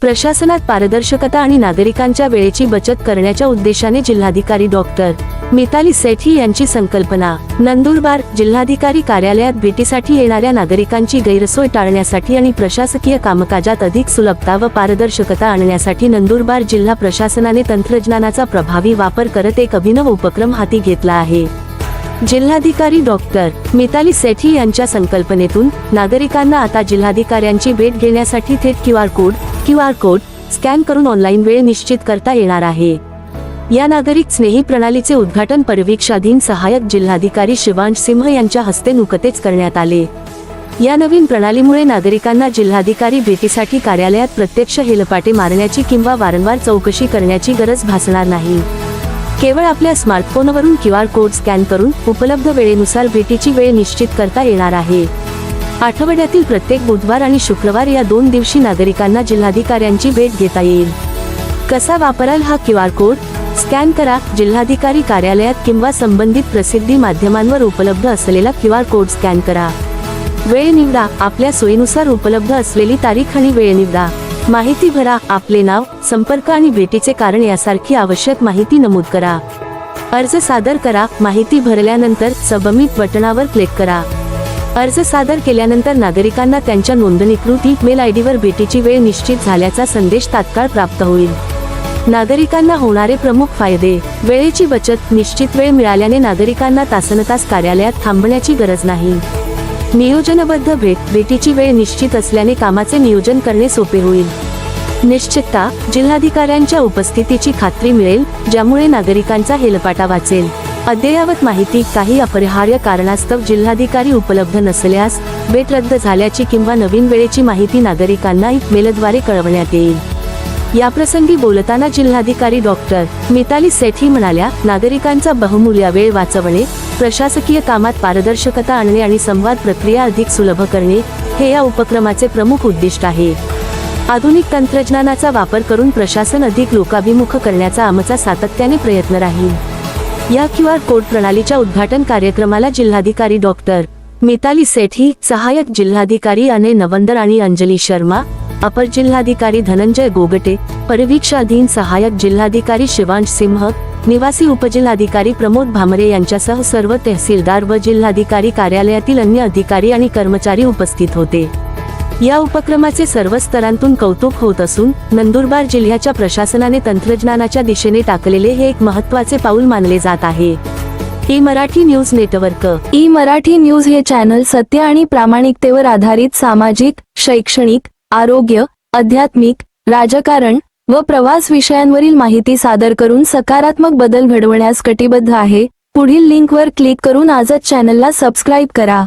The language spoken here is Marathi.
प्रशासनात पारदर्शकता आणि नागरिकांच्या वेळेची बचत करण्याच्या उद्देशाने जिल्हाधिकारी डॉक्टर मिताली सेठी यांची संकल्पना. नंदुरबार जिल्हाधिकारी कार्यालयात भेटीसाठी येणाऱ्या नागरिकांची गैरसोय टाळण्यासाठी आणि प्रशासकीय कामकाजात अधिक सुलभता व पारदर्शकता आणण्यासाठी नंदुरबार जिल्हा प्रशासनाने तंत्रज्ञानाचा प्रभावी वापर करत एक अभिनव उपक्रम हाती घेतला आहे. जिल्हाधिकारी डॉक्टर मिताली सेठी यांच्या संकल्पनेतून नागरिकांना आता जिल्हाधिकाऱ्यांची भेट घेण्यासाठी थेट Q R code Q R code scan करून ऑनलाईन वेळ निश्चित करता येणार आहे. या नागरिक स्नेही प्रणालीचे उद्घाटन परिवीक्षाधीन सहाय्यक जिल्हाधिकारी शिवांश सिंह यांच्या हस्ते नुकतेच करण्यात आले. या नवीन प्रणालीमुळे नागरिकांना जिल्हाधिकारी भेटीसाठी कार्यालयात प्रत्यक्ष हेलपाटे मारण्याची किंवा वारंवार चौकशी करण्याची गरज भासणार नाही. केवळ आपल्या स्मार्टफोनवरून क्यू आर कोड स्कॅन करून उपलब्ध वेळेनुसार भेटीची वेळ निश्चित करता येणार आहे. आठवड्यातील प्रत्येक बुधवार आणि शुक्रवार या दोन दिवशी नागरिकांना जिल्हाधिकाऱ्यांची भेट घेता येईल. कसा वापराल हा क्यू आर कोड? स्कॅन करा. जिल्हाधिकारी कार्यालयात किंवा संबंधित प्रसिद्धी माध्यमांवर उपलब्ध असलेला क्यू आर कोड स्कॅन करा. वेळ निवडा. आपल्या सोयीनुसार उपलब्ध असलेली तारीख आणि वेळ निवडा. माहिती भरा. आपले नाव संपर्क आणि भेटीचे कारण यासारखी आवश्यक माहिती नमूद करा. अर्ज सादर करा. माहिती भरल्यानंतर सबमिट बटणावर क्लिक करा. अर्ज सादर केल्यानंतर नागरिकांना त्यांच्या नोंदणीकृत मेल आय डीवर भेटीची वेळ निश्चित झाल्याचा संदेश तात्काळ प्राप्त होईल. नागरिकांना होणारे प्रमुख फायदे वेळेची बचत निश्चित वेळ मिळाल्याने नागरिकांना तासनतास कार्यालयात थांबण्याची गरज नाही. नियोजनबद्ध भेट भेटीची वेळ निश्चित असल्याने कामाचे नियोजन करणे सोपे होईल. निश्चितता जिल्हाधिकाऱ्यांच्या उपस्थितीची खात्री मिळेल ज्यामुळे नागरिकांचा हेलपाटा वाचेल. अद्ययावत माहिती काही अपरिहार्य कारणास्तव जिल्हाधिकारी उपलब्ध नसल्यास भेट रद्द झाल्याची किंवा नवीन वेळेची माहिती नागरिकांना मेलद्वारे कळवण्यात येईल. याप्रसंगी बोलताना जिल्हाधिकारी डॉक्टर मिताली सेठी म्हणाल्या नागरिकांचा बहुमूल्य वेळ वाचवणे प्रशासकीय कामात पारदर्शकता आणणे आणि संवाद प्रक्रिया अधिक सुलभ करणे हे या उपक्रमाचे प्रमुख उद्दिष्ट आहे. आधुनिक तंत्रज्ञानाचा वापर करून प्रशासन अधिक लोकाभिमुख करण्याचा आमचा सातत्याने प्रयत्न राहील. या क्यू आर कोड प्रणालीच्या उद्घाटन कार्यक्रमाला जिल्हाधिकारी डॉक्टर मिताली सेठी सहाय्यक जिल्हाधिकारी अने नवंदर आणि अंजली शर्मा अपर जिल्हाधिकारी धनंजय गोगटे परिवीक्षाधीन सहाय्यक जिल्हाधिकारी शिवांश सिंह निवासी उपजिल्हाधिकारी प्रमोद भामरे यांच्यासह सर्व तहसीलदार व जिल्हाधिकारी कार्यालयातील अन्य अधिकारी आणि कर्मचारी उपस्थित होते. या उपक्रमाचे सर्व स्तरांतून कौतुक होत असून नंदुरबार जिल्ह्याच्या प्रशासनाने तंत्रज्ञानाच्या दिशेने टाकलेले हे एक महत्त्वाचे पाऊल मानले जात आहे. E Marathi news network. E Marathi news हे चॅनल सत्य आणि प्रामाणिकतेवर आधारित सामाजिक शैक्षणिक आरोग्य आध्यात्मिक राजकारण व प्रवास विषयांवरील माहिती सादर करून सकारात्मक बदल घडवण्यास कटिबद्ध आहे. पुढील लिंकवर क्लिक करून आजच चॅनलला सबस्क्राईब करा.